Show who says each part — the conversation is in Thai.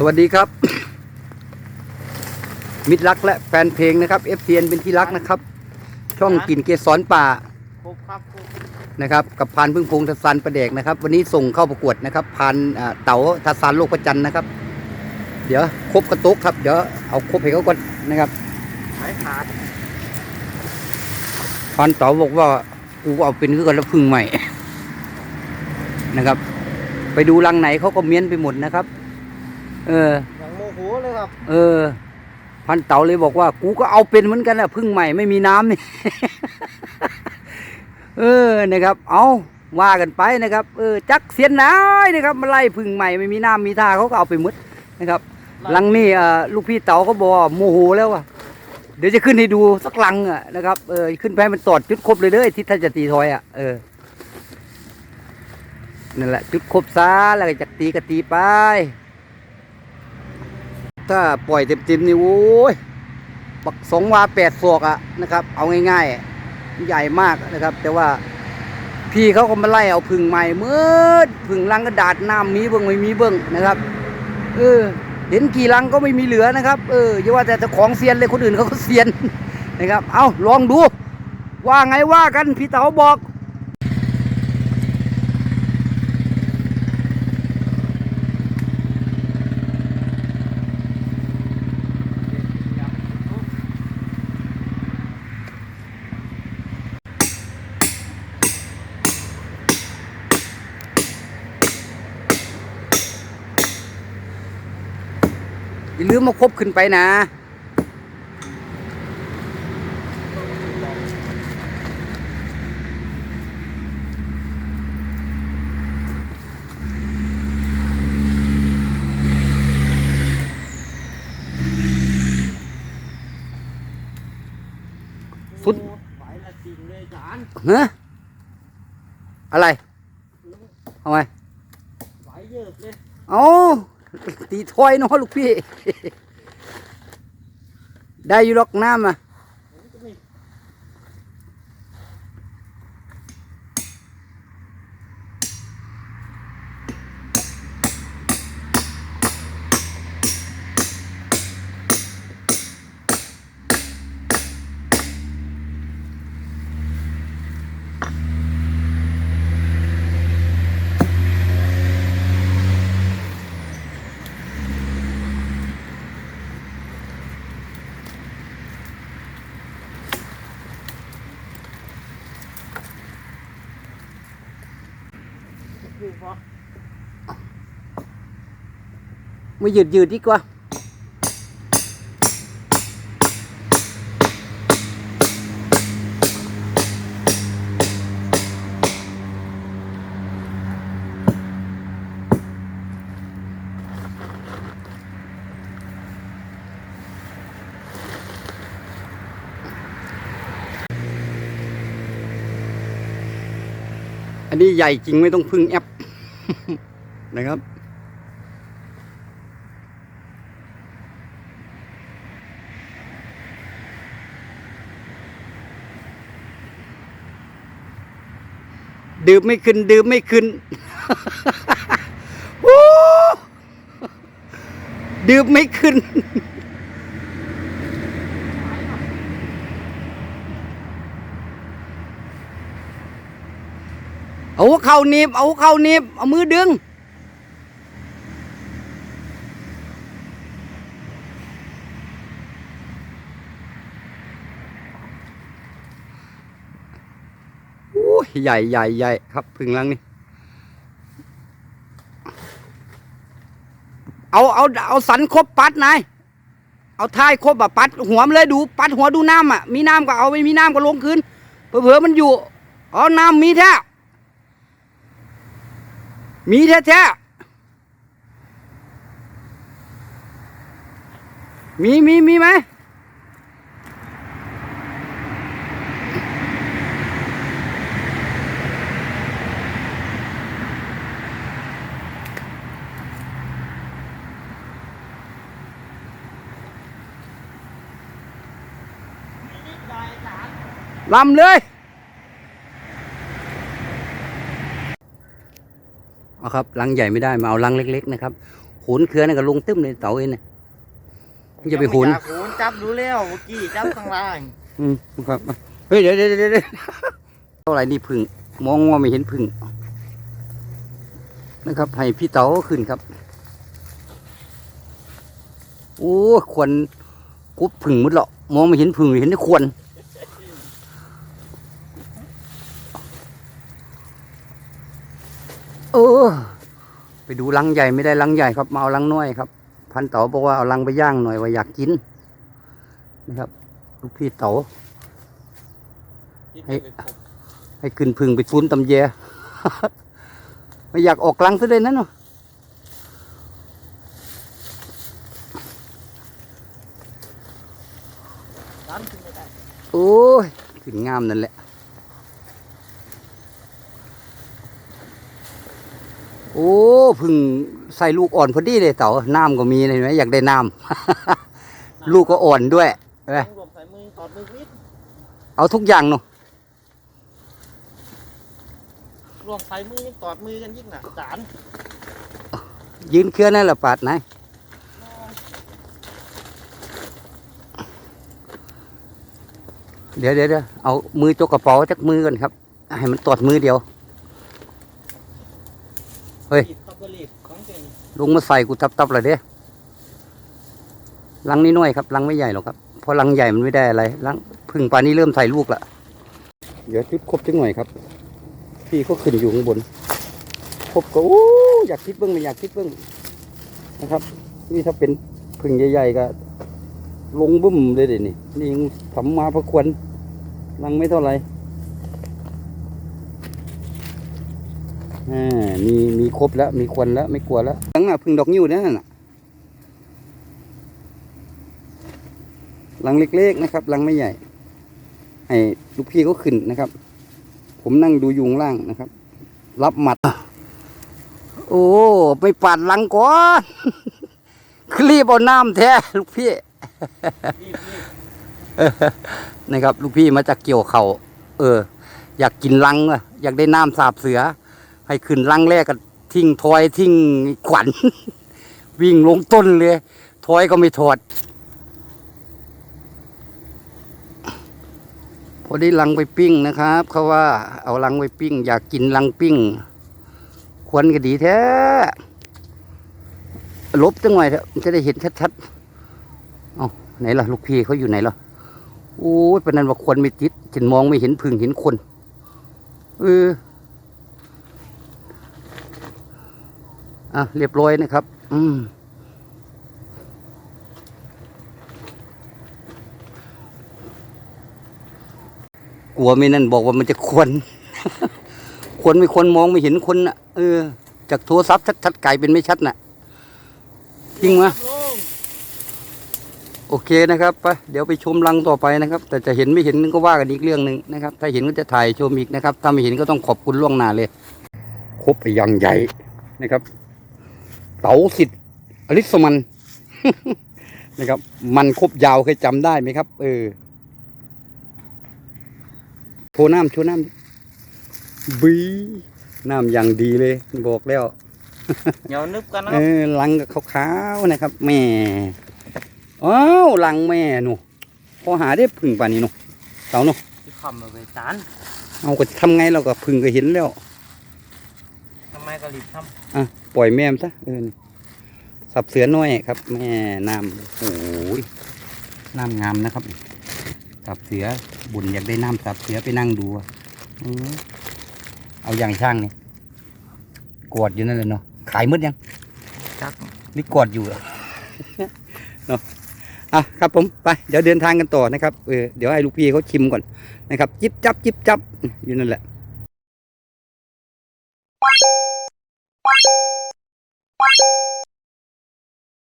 Speaker 1: สวัสดีครับ มิตรรักและแฟนเพลงนะครับ f อ n เป็นที่รักนะครับ ช่องกลิ่นเกสรป่านะครับ กับพานพึ่งพงทัศนประเดกนะครับ วันนี้ส่งเข้าประกวดนะครับพานเต๋าทัศนโลกประจันนะครับ เดี๋ยวครบกระตุกครับ เดี๋ยวเอาครบให้เขาก่อนนะครับพานเต๋าบอกว่ากูเอาเป็นคือกันแล้วพึ่งใหม่นะครับ ไปดูรังไหนเขาก็เมียนไปหมดนะครับ เออ
Speaker 2: อย่างโมโหเลยครับ
Speaker 1: เออ พันเต๋าเลยบอกว่า กูก็เอาเป็นเหมือนกันแหละพึ่งใหม่ไม่มีน้ำนี่ เออนะครับ เอาว่ากันไปนะครับ เออ จักเสียนน้อยนะครับมาไล่พึ่งใหม่ไม่มีน้ำมีท่าเขาก็เอาไปหมดนะครับลังนี่เอ่อลูกพี่เต๋าก็บอกว่าโมโหแล้วว่ะเดี๋ยวจะขึ้นให้ดูสักลังอะนะครับเออขึ้นไปให้มันตอดจุดครบเลยเด้อที่ท่านจะตีทอยอะเออนั่นแหละจุดครบซะแล้วก็จะตีก็ตีไป ถ้าปล่อยเต็มๆนี่โอ้ยบักสองวาแปดศอกอะนะครับ เอาง่ายๆ ใหญ่มากนะครับ แต่ว่าพี่เขาก็มาไล่เอาพึ่งใหม่เมื่อพึ่งลังกระดาษน้ำมีเบิ้งไม่มีเบิ้งนะครับ เออ เห็นกี่ลังก็ไม่มีเหลือนะครับ เอออย่าว่าแต่เจ้าของเซียนเลยคนอื่นเขาก็เซียนนะครับ เอาลองดู ว่าไงว่ากันพี่เต๋าบอก อย่าลืมมาคบขึ้นไปนะสุด
Speaker 2: ไหวละจริงเลยจาน
Speaker 1: ฮะอะไรทำไม
Speaker 2: ไหวเยอะเลย
Speaker 1: เอา ตีถ้อยเนาะลูกพี่ ได้อยู่หรอกน้ำอะ
Speaker 2: อยู่พอ
Speaker 1: ไม่ยืดยืดดีกว่าอันนี้ใหญ่จริงไม่ต้องพึ่งแอป นะครับ ดื่มไม่ขึ้น ดื่มไม่ขึ้นโอ้ดื่มไม่ขึ้น เอาเข้าหนีบเอาเข้าหนีบเอามือดึง โอ้ยใหญ่ใหญ่ใหญ่ครับพึ่งลังนี่ เอาเอาเอาสันครบปัดนายเอาท้ายครบแบบปัดหัวมันเลยดูปัดหัวดูน้ำอะมีน้ำก็เอาไม่มีน้ำก็ลงคืนเผื่อๆมันอยู่ อ๋อน้ำมีแท้ มีแท้แท้ๆ มีมีมีไหมลำเลย เอาครับลังใหญ่ไม่ได้มาเอาลังเล็ก ๆ นะครับโหหุนเครือนั่นก็ลงตึ้มเลยเต่าเองเนี่ยมึงจะไปหุน
Speaker 2: ยังม่อยากโหนจับดูแล้วเมื่อกี้จับข้างล่าง
Speaker 1: อืมครับเฮ้ยเดี๋ยวเดี๋ยวเดี๋ยวเดี๋ยวเท่าไหร่นี่พึ่งมองว่าไม่เห็นพึ่งนะครับให้พี่เต๋าขึ้นครับโอ้ควรกุบพึ่งหมุดหรอกมองไม่เห็นพึ่งเห็นแต่ควร ออไปดูลังใหญ่ไม่ได้ลังใหญ่ครับมาเอาลังน้อยครับ พันเต๋าบอกว่าเอาลังไปย่างหน่อยว่าอยากกินนะครับลูกพี่เต๋าเฮ้ยให้ขึ้นพึ่งไปฟุ้นตำแยไม่อยากออกลังซะเลยนั่นเนาะ
Speaker 2: ดันขึ้นไม่ได้
Speaker 1: โอ้ยขึ้นงามนั่นแหละ โอ้พึ่งใส่ลูกอ่อนพอดีเลยเต๋าน้ำก็มีเห็นไหมอยากได้น้ำ ลูกก็อ่อนด้วยเห็นไหม
Speaker 2: รวมใส่มือตอดมือนิด
Speaker 1: เอาทุกอย่างเนาะ
Speaker 2: รวมใส่มือยังตอดมือกันยิ่งหนักจาน
Speaker 1: ยืนเคลื่อนนั่นแหละปาดไหนเดี๋ยวเดี๋ยวเดี๋ยวเอามือจกกระเป๋าจากมือก่อนครับ ให้มันตอดมือเดียว เฮ้ย
Speaker 2: รีบตับกระรีบของ
Speaker 1: มาใส่กูทับๆเลยเด้ลังนี้น้อยครับลังไม่ใหญ่หรอกครับเพราะลังใหญ่มันไม่ได้อะไรลังพึ่งปลานี้เริ่มใส่ลูกละเดี๋ยวจุดครบจังหน่อยครับ พี่เขาขึ้นอยู่ข้างบนครบก็โอ้อยากคิดเบิ้งไม่อยากคิดเบิ้งนะครับ นี่ถ้าเป็นพึ่งใหญ่ ๆ ก็ ลงบึ้มเลยเดี๋ยวนี่นี่ยังทำมาพระควรลังไม่เท่าไหร่ อ่ามีมีครบแล้วมีควนแล้วไม่กลัวแล้วลังน่ะพึ่งดอกนิ้วนั่นน่ะลังเล็กๆนะครับลังไม่ใหญ่ ให้ลูกพี่เขาขึ้นนะครับ ผมนั่งดูยุงล่างนะครับ รับหมัด โอ้ไปปัดลังก่อนคือรีบเอาน้ำแท้ลูกพี่นะครับ ลูกพี่มาจากเกี่ยวเขาเออ อยากกินลังอะอยากได้น้ำสาบเสือ ให้ขึ้นลังแรกก็ทิ้งทอยทิ้งขวัญ วิ่งลงต้นเลยทอยก็ไม่ถอดพอได้ลังไปปิ้งนะครับเขาว่าเอาลังไปปิ้ง อยากกินลังปิ้ง ควรก็ดีแท้ลบจังหน่อยเถอะจะได้เห็นชัดๆเอาไหนล่ะ ลูกพี่เขาอยู่ไหนล่ะโอ้ยเป็นนั้นว่าคนไม่ติดฉันมองไม่เห็นพึ่งเห็นคนเออ อะเรียบร้อยนะครับ อืมกลัวไม่นั่นบอกว่ามันจะควรควรไม่ควรมองไม่เห็นคนน่ะ เออ จากโทรศัพท์ชัดๆไกลเป็นไม่ชัดน่ะจริงไหม
Speaker 2: ลง
Speaker 1: โอเคนะครับไปเดี๋ยวไปชมรังต่อไปนะครับ แต่จะเห็นไม่เห็นก็ว่ากันอีกเรื่องหนึ่งนะครับ ถ้าเห็นก็จะถ่ายชมอีกนะครับ ถ้าไม่เห็นก็ต้องขอบคุณล่วงหน้าเลย ครบไปอยังใหญ่นะครับ เต๋าสิทธิ์อลิสมันนะครับ มันครบยาวเคยจำได้ไหมครับ เออโชว์น้ำโชว์น้ำบีน้ำอย่างดีเลย บอกแล้ว
Speaker 2: เหนียวนึบกันนะ
Speaker 1: เอ
Speaker 2: ครับ
Speaker 1: อลังกับขาวๆนะครับ แม่อ้าวลังแม่หนูพอหาได้พึ่งป่านนี้หนูเต่าหนู
Speaker 2: ที่คำมาไปจาน
Speaker 1: เอาก็ทำไงเราก็พึ่งก็เห็นแล้ว
Speaker 2: ทำไมก็รีบท
Speaker 1: อะปล่อยแม่มนซะเออนี่สับเสือน้อยครับ แม่น้ำโอ้ยน้ำงามนะครับ สับเสือบุญอยากได้น้ำสับเสือไปนั่งดูอะเออเอาอย่างช่างนี่กอดอยู่นั่นเลยเนาะขายหมืดยังำ
Speaker 2: จัก
Speaker 1: นี่กอดอยู่เหรอเนาะอะครับผมไปเดี๋ยวเดินทางกันต่อนะครับเออเดี๋ยวให้ลูกพี่เขาชิมก่อนนะครับ จิบจับจิบจับอยู่นั่นแหละ